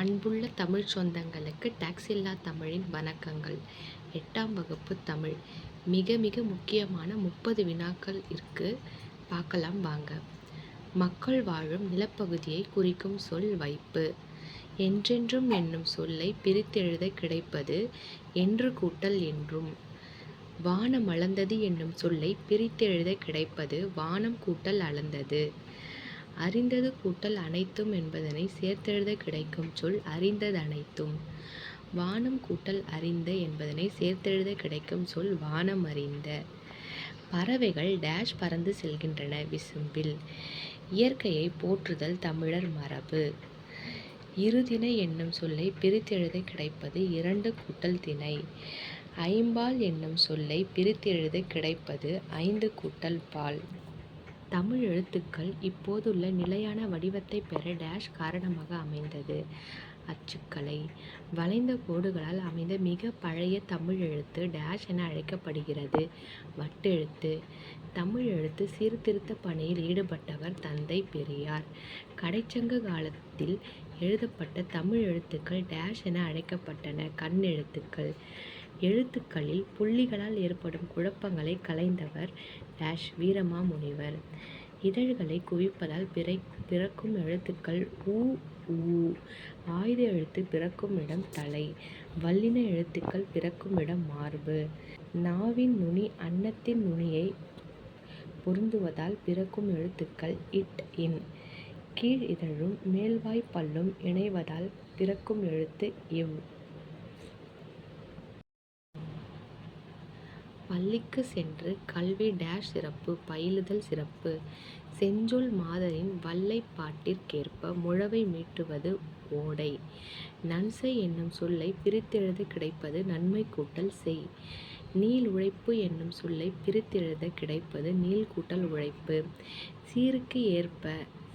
அன்புள்ள தமிழ் சொந்தங்களுக்கு டாக்ஸில்லா தமிழின் வணக்கங்கள். எட்டாம் வகுப்பு தமிழ். மிக மிக முக்கியமான முப்பது வினாக்கள் இருக்கு. பார்க்கலாம் வாங்க. மக்கள் வாழும் நிலப்பகுதியை குறிக்கும் சொல் வைப்பு. என்றென்றும் என்னும் சொல்லை பிரித்தெழுத கிடைப்பது என்று கூட்டல் என்றும். வானம் அளந்தது என்னும் சொல்லை பிரித்தெழுத கிடைப்பது வானம் கூட்டல் அளந்தது. அறிந்தது கூட்டல் அனைத்தும் என்பதனை சேர்த்தெழுத கிடைக்கும் சொல் அறிந்ததனைத்தும். வானம் கூட்டல் அறிந்த என்பதனை சேர்த்தெழுத கிடைக்கும் சொல் வானம் அறிந்த. பறவைகள் டேஷ் பறந்து செல்கின்றன விசும்பில். இயற்கையை போற்றுதல் தமிழர் மரபு. இருதினை என்னும் சொல்லை பிரித்தெழுத கிடைப்பது இரண்டு கூட்டல் திணை. ஐம்பால் என்னும் சொல்லை பிரித்தெழுத கிடைப்பது ஐந்து கூட்டல் பால். தமிழ் எழுத்துக்கள் இப்போதுள்ள நிலையான வடிவத்தை பெற டேஷ் காரணமாக அமைந்தது. அச்சுக்கலை. வளைந்த கோடுகளால் அமைந்த மிக பழைய தமிழ் எழுத்து டேஷ் என அழைக்கப்படுகிறது. வட்டெழுத்து. தமிழ் எழுத்து சீர்திருத்த பணியில் ஈடுபட்டவர் தந்தை பெரியார். கடைச்சங்க காலத்தில் எழுதப்பட்ட தமிழ் எழுத்துக்கள் டேஷ் என அழைக்கப்பட்டன. கண் எழுத்துக்கள். எழுத்துக்களில் புள்ளிகளால் ஏற்படும் குழப்பங்களை கலைந்தவர் டேஷ் வீரமாமுனிவர். இதழ்களை குவிப்பதால் பிறை பிறக்கும் எழுத்துக்கள் உ ஊ ஆயுத எழுத்து பிறக்கும் இடம் தலை வல்லின எழுத்துக்கள் பிறக்கும் இடம் மார்பு. நாவின் நுனி அன்னத்தின் நுனியை பொருந்துவதால் பிறக்கும் எழுத்துக்கள் இட் இன். கீழ் இதழும் மேல்வாய் பல்லும் இணைவதால் பிறக்கும் எழுத்து இவ் பள்ளிக்கு சென்று கல்வி டேஷ் சிறப்பு பயிலுதல் சிறப்பு செஞ்சொல் மாதரின் வல்லைப்பாட்டிற்கேற்ப முழவை மீட்டுவது ஓடை நன்செய் என்னும் சொல்லை பிரித்தெழுத கிடைப்பது நன்மை கூட்டல் செய் நீள் உழைப்பு என்னும் சொல்லை பிரித்தெழுத கிடைப்பது நீள் கூட்டல் உழைப்பு. சீருக்கு ஏற்ப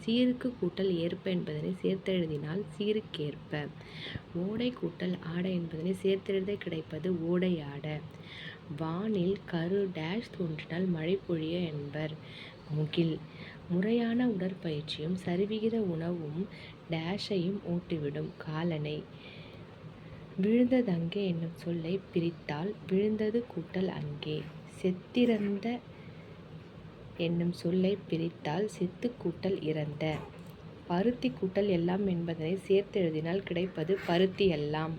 சீருக்கு கூட்டல் ஏற்ப என்பதனை சேர்த்தெழுதினால் சீருக்கேற்ப. ஓடை கூட்டல் ஆட என்பதனை சேர்த்தெழுத கிடைப்பது ஓடை ஆட வானில் கரு டேஷ் தோன்றினால் மழை பொழிய என்பர். முகில் முறையான உடற்பயிற்சியும் சரிவிகித உணவும் டேஷையும் ஊட்டிவிடும் காலனை விழுந்ததங்கே என்னும் சொல்லை பிரித்தால் விழுந்தது கூட்டல் அங்கே. செத்திறந்த என்னும் சொல்லை பிரித்தால் செத்து கூட்டல் இறந்த. பருத்தி கூட்டல் எல்லாம் என்பதனை சேர்த்து எழுதினால் கிடைப்பது பருத்தி எல்லாம்